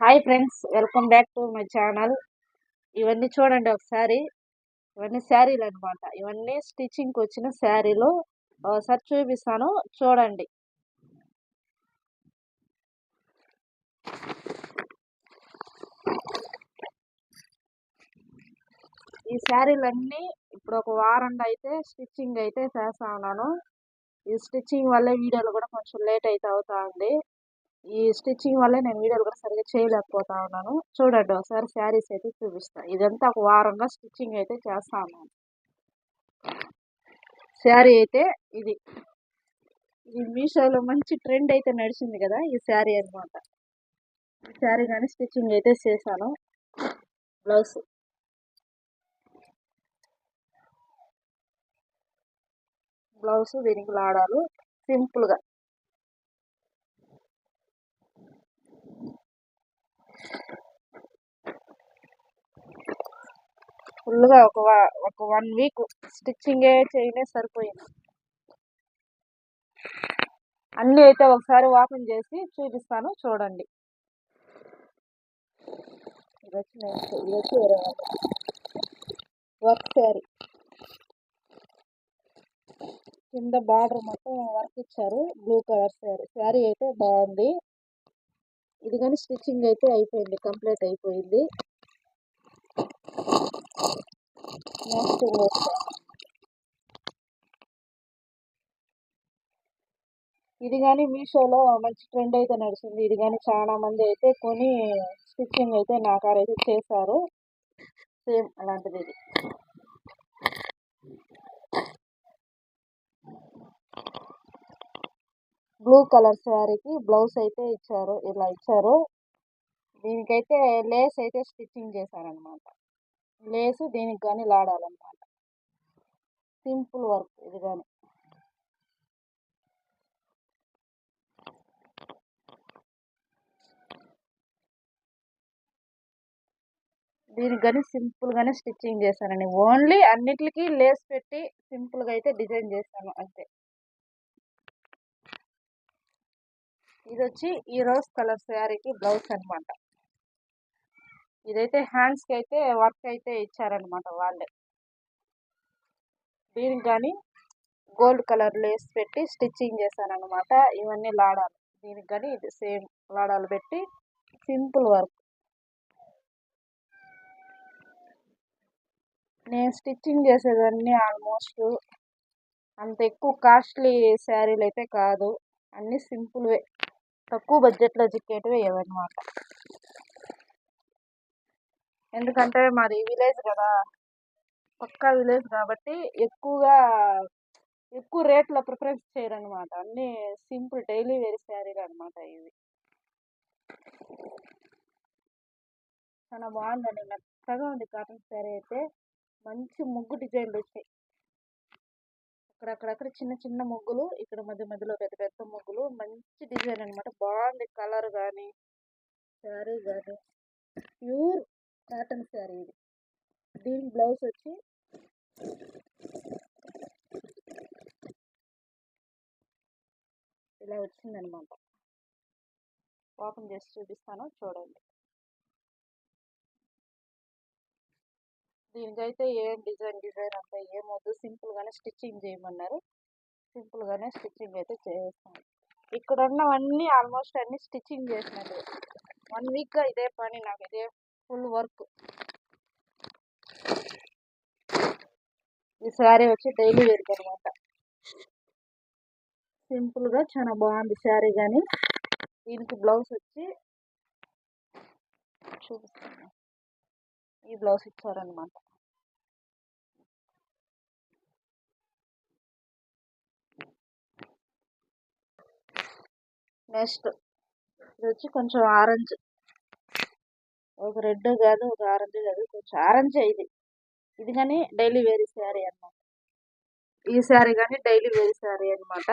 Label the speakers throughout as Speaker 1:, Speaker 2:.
Speaker 1: Hi friends welcome back to my channel ఇవన్నీ చూడండి ఒకసారి. ఇవన్నీ శారీలు అనమాట ఇవన్నీ స్టిచ్చింగ్కి వచ్చిన శారీలు. ఒకసారి చూపిస్తాను. చూడండి. ఈ శారీలన్నీ ఇప్పుడు ఒక వారం అయితే స్టిచ్చింగ్ అయితే చేస్తా ఉన్నాను. ఈ స్టిచ్చింగ్ వల్ల వీడియోలు కూడా కొంచెం లేట్ అయితే అవుతా ఉంది. ఈ స్టిచ్చింగ్ వల్ల నేను వీడియోలు కూడా సరిగ్గా చేయలేకపోతా ఉన్నాను. చూడండి ఒకసారి శారీస్ అయితే చూపిస్తాను ఇదంతా ఒక వారంగా స్టిచ్చింగ్ అయితే చేస్తాను శారీ అయితే ఇది. ఇది మీషోలో మంచి ట్రెండ్ అయితే నడిచింది కదా ఈ శారీ అనమాట ఈ శారీ కానీ స్టిచ్చింగ్ అయితే చేశాను. బ్లౌజ్. బ్లౌజ్ దీనికి లాడాలు. సింపుల్గా. ఫుల్గా ఒక ఒక వన్ వీక్ స్టిచ్చింగే చేయనే సరిపోయింది. అన్నీ అయితే ఒకసారి ఓపెన్ చేసి చూపిస్తాను చూడండి. వర్క్ శారీ. కింద బార్డర్ మొత్తం వర్క్ ఇచ్చారు బ్లూ కలర్ శారీ. శారీ అయితే బాగుంది. ఇది కానీ స్టిచ్చింగ్ అయితే అయిపోయింది కంప్లీట్ అయిపోయింది. నెక్స్ట్ ఇది కానీ మీషోలో మంచి ట్రెండ్ అయితే నడిచింది. ఇది కానీ చాలా మంది అయితే కొని స్టిచ్చింగ్ అయితే నా అయితే చేశారు. సేమ్ అలాంటిది ఇది. బ్లూ కలర్ శారీకి బ్లౌజ్ అయితే ఇచ్చారు ఇలా ఇచ్చారు. దీనికైతే లేస్ అయితే స్టిచ్చింగ్ చేశారనమాట లేసు దీనికి కానీ లాడాలన్నమాట. సింపుల్ వర్క్ ఇది కానీ దీనికి కానీ సింపుల్గానే స్టిచ్చింగ్ చేశానండి ఓన్లీ అన్నిటికీ లేస్ పెట్టి సింపుల్గా అయితే డిజైన్ చేశాను అంతే. ఇది వచ్చి ఈ రోజ్ కలర్ శారీకి బ్లౌజ్ అనమాట ఇదైతే హ్యాండ్స్కి అయితే వర్క్ అయితే ఇచ్చారనమాట వాళ్ళే. దీనికి కానీ గోల్డ్ కలర్ లేస్ పెట్టి స్టిచ్చింగ్ చేశానమాట ఇవన్నీ లాడాలు. దీనికి కానీ ఇది సేమ్ లాడాలు పెట్టి సింపుల్ వర్క్. నేను స్టిచ్చింగ్ చేసేదాన్ని ఆల్మోస్ట్. అంత ఎక్కువ కాస్ట్లీ శారీలు అయితే కాదు. అన్నీ సింపుల్వే. తక్కువ బడ్జెట్లో చిక్కేటివి ఇవన్నమాట ఎందుకంటే మాది విలేజ్ కదా పక్కా విలేజ్ కాబట్టి ఎక్కువగా ఎక్కువ రేట్లో ప్రిఫరెన్స్ చేయరనమాట అన్నీ సింపుల్ డైలీ వేర్ శారీలు అనమాట ఇవి. చాలా బాగుందండి. మెత్తగా ఉంది కాటన్ శారీ అయితే. మంచి ముగ్గు డిజైన్లు వచ్చాయి. అక్కడక్కడక్కడ చిన్న చిన్న ముగ్గులు ఇక్కడ మధ్య మధ్యలో పెద్ద పెద్ద ముగ్గులు మంచి డిజైన్ అనమాట బాగుంది కలర్ కానీ శారీ కానీ ప్యూర్ కాటన్ శారీ ఇది. దీని బ్లౌజ్ వచ్చి ఇలా వచ్చిందనమాట ఓపెన్ చేసి చూపిస్తాను చూడండి. దీనికైతే ఏం డిజైన్ డిజైన్ అంతా ఏమొద్దు సింపుల్గానే స్టిచ్చింగ్ చేయమన్నారు. సింపుల్గానే స్టిచ్చింగ్ అయితే చేస్తాను ఇక్కడ ఉన్నవన్నీ ఆల్మోస్ట్ అన్ని స్టిచ్చింగ్ చేసినట్టు వన్ వీక్గా ఇదే పని నాకు ఇదే ఫుల్ వర్క్. ఈ శారీ వచ్చి డైలీ వేరుకు అనమాట సింపుల్గా చాలా బాగుంది శారీ కానీ దీనికి బ్లౌజ్ వచ్చి చూపిస్తాను. ఈ బ్లౌజ్ ఇచ్చారనమాట నెక్స్ట్ ఇది వచ్చి కొంచెం ఆరెంజ్. ఒక రెడ్ కాదు ఒక ఆరెంజ్ కాదు కొంచెం ఆరెంజ్ ఇది. ఇది కానీ డైలీ వేరీ శారీ అనమాట ఈ శారీ కానీ డైలీ వేరీ శారీ అనమాట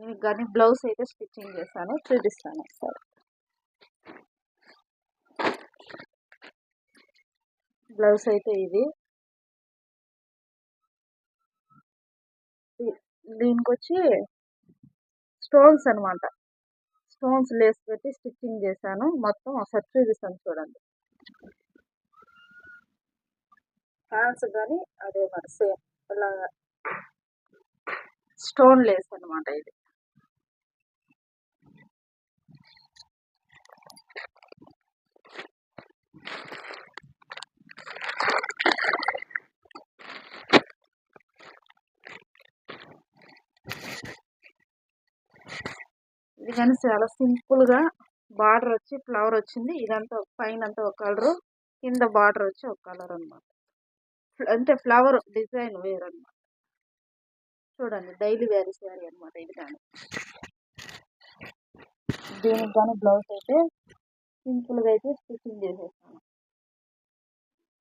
Speaker 1: దీనికి కానీ బ్లౌజ్ అయితే స్టిచ్చింగ్ చేస్తాను చూపిస్తాను ఒకసారి. బ్లౌజ్ అయితే ఇది. దీనికి వచ్చి స్టోన్స్ అనమాట స్టోన్స్ లేస్ పెట్టి స్టిచ్చింగ్ చేశాను. మొత్తం ఒకసారి చూపిస్తాను చూడండి. ఫ్యాన్స్ కానీ అదే మరి సేమ్. ఇలా స్టోన్ లేస్ అనమాట ఇది. ఇది కానీ చాలా సింపుల్గా బార్డర్ వచ్చి ఫ్లవర్ వచ్చింది. ఇదంతా పైన అంతా ఒక కలరు కింద బార్డర్ వచ్చి ఒక కలర్ అనమాట అంటే ఫ్లవర్ డిజైన్ వేరు అనమాట చూడండి డైలీ వేర్ శారీ అనమాట ఇది కానీ. దీనికి కానీ బ్లౌజ్ అయితే సింపుల్గా అయితే స్టిచ్చింగ్ చేసేస్తాను.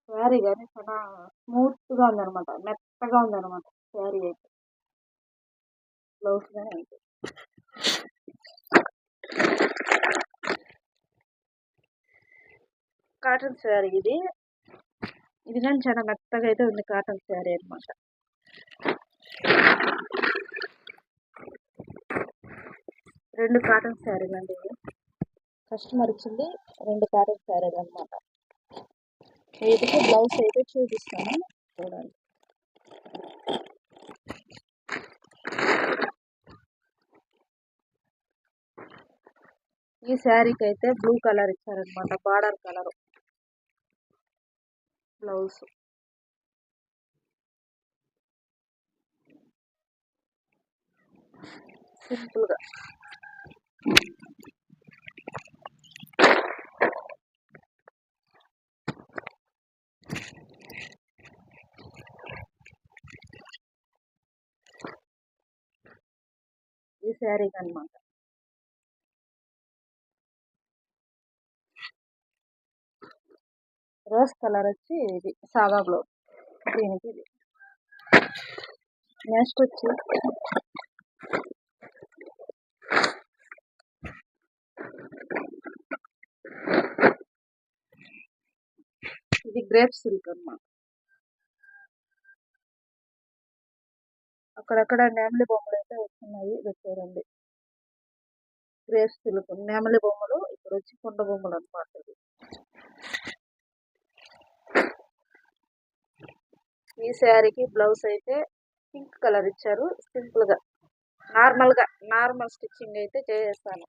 Speaker 1: శారీ కానీ చాలా స్మూత్గా ఉందనమాట మెత్తగా ఉందనమాట శారీ అయితే. బ్లౌజ్ కానీ అయితే. కాటన్ శారీ ఇది. ఇది కానీ చాలా మెత్తగా అయితే ఉంది కాటన్ శారీ అనమాట రెండు కాటన్ శారీలు అండి ఇవి. కస్టమర్ ఇచ్చింది రెండు కాటన్ శారీలు అనమాట వీటికి బ్లౌజ్ అయితే చూపిస్తాను. చూడండి. ఈ శారీకి అయితే బ్లూ కలర్ ఇచ్చారనమాట బార్డర్ కలర్. బ్లౌజ్. సింపుల్గా. ఈ శారీకి అనమాట రోజ్ కలర్ వచ్చి ఇది సాదా బ్లౌజ్ దీనికి ఇది. నెక్స్ట్ వచ్చి ఇది గ్రేప్ సిల్క్ అన్నమాట. అక్కడక్కడ నేమలి బొమ్మలు అయితే వస్తున్నాయి ఇది చూడండి. గ్రేప్ సిల్క్ నేమలి బొమ్మలు ఇక్కడ వచ్చి కొండ బొమ్మలు అనమాట ఇది ఈ శారీకి బ్లౌజ్ అయితే పింక్ కలర్ ఇచ్చారు. సింపుల్గా నార్మల్గా నార్మల్ స్టిచ్చింగ్ అయితే చేసేస్తాను.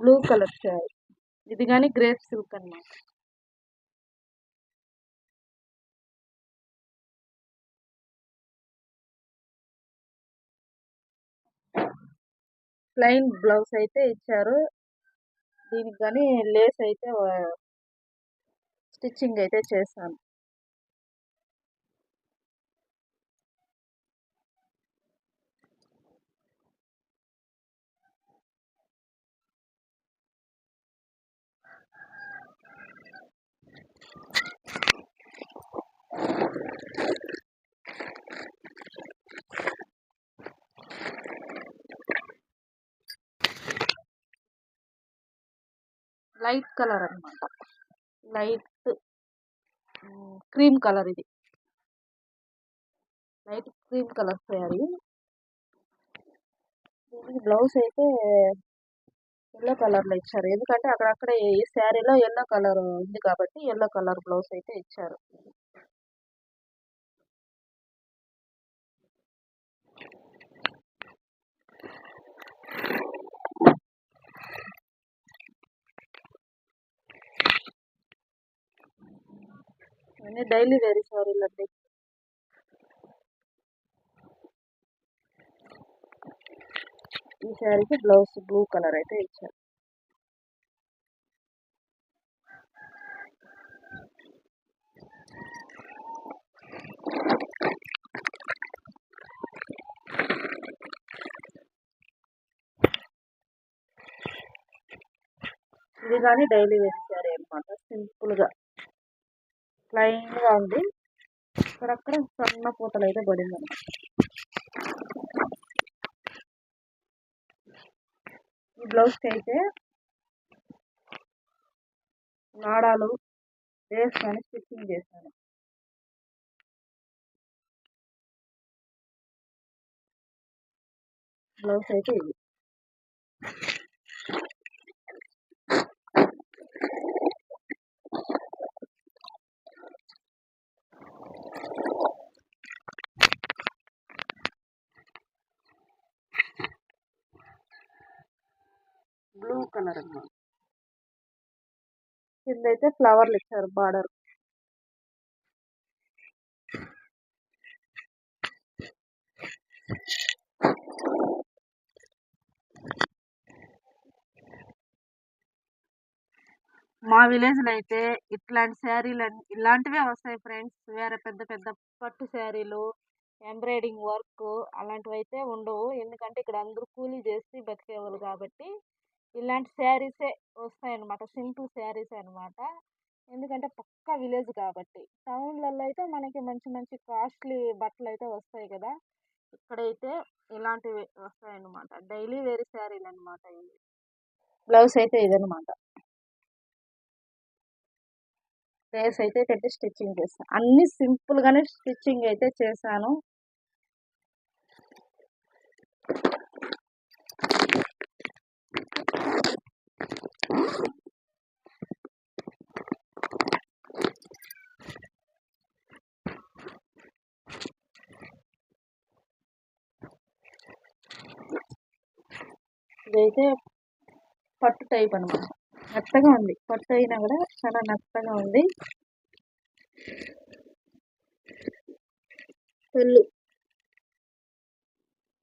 Speaker 1: Blue colour sari. ఇది కానీ గ్రేప్ సిల్క్ అనమాట ప్లెయిన్ బ్లౌజ్ అయితే ఇచ్చారు. దీనికి కానీ లేస్ అయితే స్టిచ్చింగ్ అయితే చేశాను. లైట్ కలర్ అనమాట లైట్ క్రీమ్ కలర్ ఇది. లైట్ క్రీమ్ కలర్ శారీ దీనికి బ్లౌజ్ అయితే ఎల్లో కలర్లో ఇచ్చారు. ఎందుకంటే అక్కడక్కడ ఈ శారీలో ఎల్లో కలర్ ఉంది కాబట్టి ఎల్లో కలర్ బ్లౌజ్ అయితే ఇచ్చారు. అన్నీ డైలీ వేరీ శారీలు అండి. ఈ శారీకి బ్లౌజ్ బ్లూ కలర్ అయితే ఇచ్చారు. ఇది కానీ డైలీ వేరే శారీ అనమాట సింపుల్గా. ప్లైన్గా ఉంది. అక్కడక్కడ సన్న పూతలు అయితే పడింది అనమాట ఈ బ్లౌజ్కి అయితే నాడాలు వేసుకొని స్టిచ్చింగ్ చేశాను. బ్లౌజ్ అయితే ఇది బ్లూ కలర్ అన్నమాట కింద అయితే ఫ్లవర్లు ఇచ్చారు బార్డర్. మా విలేజ్లో అయితే ఇట్లాంటి శారీలు ఇలాంటివే వస్తాయి ఫ్రెండ్స్. వేరే పెద్ద పెద్ద పట్టు శారీలు ఎంబ్రాయిడింగ్ వర్క్ అలాంటివి అయితే ఉండవు. ఎందుకంటే ఇక్కడ అందరూ కూలీ చేసి బతికేవాళ్ళు కాబట్టి ఇలాంటి శారీసే వస్తాయన్నమాట. సింపుల్ శారీస్ అనమాట ఎందుకంటే పక్కా విలేజ్ కాబట్టి. టౌన్లలో అయితే మనకి మంచి మంచి కాస్ట్లీ బట్టలు అయితే వస్తాయి కదా. ఇక్కడైతే ఇలాంటివి వస్తాయన్నమాట. డైలీ వేరే శారీలు అనమాట ఇవి. బ్లౌజ్ అయితే ఇదనమాట డ్రెస్ అయితే పెట్టి స్టిచ్చింగ్ చేస్తాను అన్ని సింపుల్గానే స్టిచ్చింగ్ అయితే చేశాను. ఇదైతే పట్టు టైప్ అనమాట నత్తగా ఉంది. పట్టు అయినా కూడా చాలా నత్తగా ఉంది. పళ్ళు.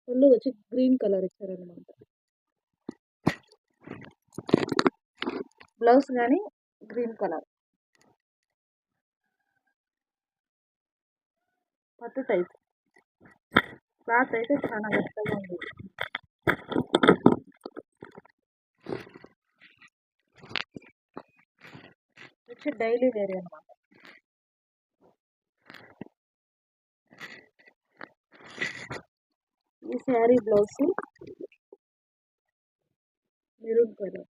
Speaker 1: పళ్ళు వచ్చి గ్రీన్ కలర్ ఇచ్చారనమాట బ్లౌజ్ కానీ గ్రీన్ కలర్. పట్టు టైప్. క్లాత్ అయితే చాలా గట్టిగా ఉంది. వచ్చి డైలీ వేరే అనమాట ఈ sari blouse maroon colour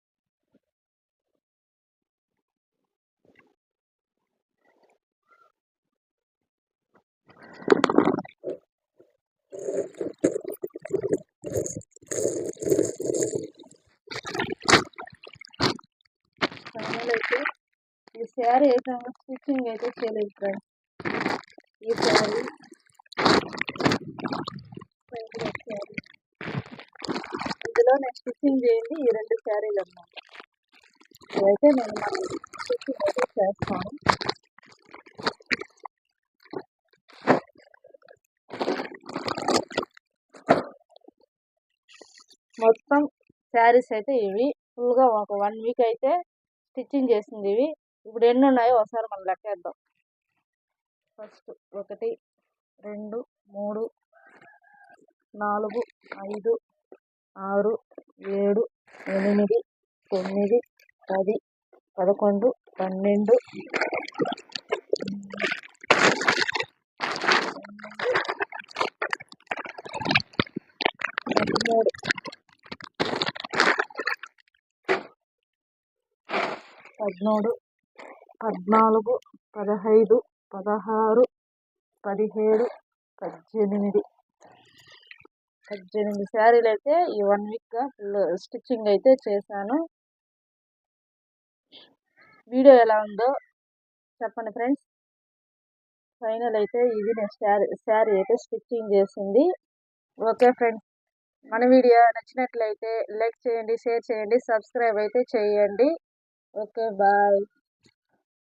Speaker 1: final అయితే ఈ శారీ అయితే స్టిచ్చింగ్ అయితే చేయలేదు ఫ్రెండ్స్ ఈ శారీ నేను స్టిచ్చింగ్ చేయండి ఈ రెండు శారీలు అన్నమాట ఇవైతే నేను స్టిచ్చింగ్ అయితే చేస్తాను. మొత్తం శారీస్ అయితే ఇవి. ఫుల్గా ఒక వన్ వీక్ అయితే స్టిచ్చింగ్ చేసింది ఇవి. ఇప్పుడు ఎన్ని ఉన్నాయో ఒకసారి మనం లెక్కేద్దాం. ఫస్ట్ ఒకటి రెండు మూడు నాలుగు ఐదు ఆరు ఏడు ఎనిమిది తొమ్మిది పది పదకొండు పన్నెండు పదమూడు. పదమూడు పద్నాలుగు పదహైదు పదహారు పదిహేడు పద్దెనిమిది. పద్దెనిమిది శారీలు అయితే ఈ వన్ వీక్గా ఫుల్ స్టిచ్చింగ్ అయితే చేశాను. వీడియో ఎలా ఉందో చెప్పండి ఫ్రెండ్స్. ఫైనల్ అయితే ఇది నేను శారీ శారీ అయితే స్టిచ్చింగ్ చేసింది. Okay friends. మన వీడియో నచ్చినట్లయితే లైక్ చేయండి షేర్ చేయండి సబ్స్క్రైబ్ అయితే చేయండి. Okay bye.